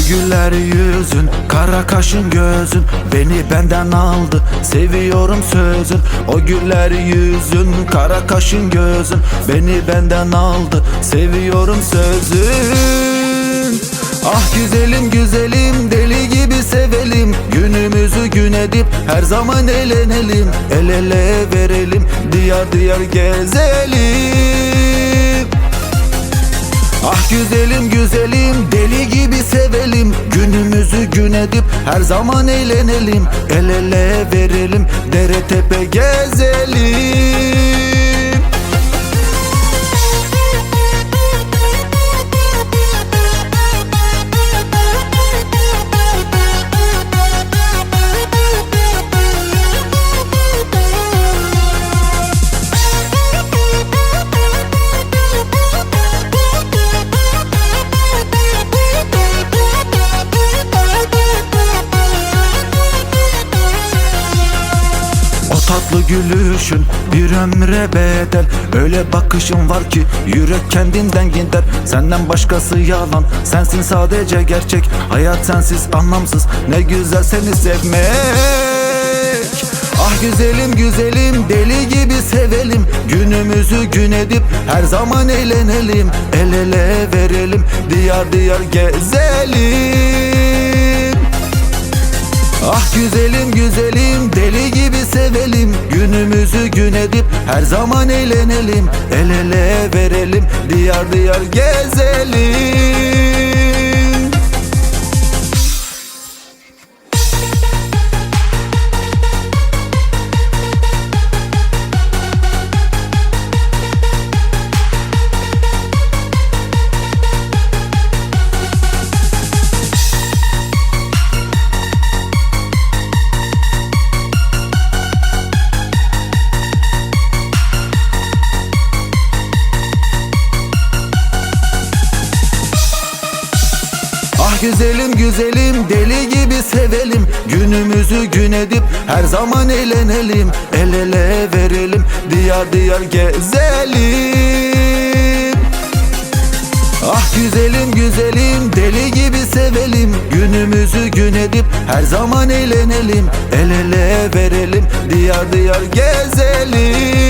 güller yüzün Kara kaşın gözün Beni benden aldı. Seviyorum sözün. O güller yüzün Kara kaşın gözün Beni benden aldı. Seviyorum sözün. Ah güzelim güzelim Deli gibi sevelim. Günümüzü gün edip Her zaman eğlenelim. El ele verelim Diyar diyar gezelim Ah güzelim güzelim deli gibi sevelim. Günümüzü gün edip her zaman eğlenelim. El ele verelim dere tepe gezelim gülüşün bir ömre bedel. Öyle bakışın var ki yürek kendinden gider. Senden başkası yalan sensin sadece gerçek. Hayat sensiz anlamsız. Ne güzel seni sevmek. Ah güzelim güzelim deli gibi sevelim. Günümüzü gün edip her zaman eğlenelim. El ele verelim diyar diyar gezelim. Ah güzelim güzelim edip her zaman eğlenelim. El ele verelim diyar diyar gezelim güzelim güzelim deli gibi sevelim. Günümüzü gün edip her zaman eğlenelim. El ele verelim diyar diyar gezelim. Ah güzelim güzelim deli gibi sevelim. Günümüzü gün edip her zaman eğlenelim. El ele verelim diyar diyar gezelim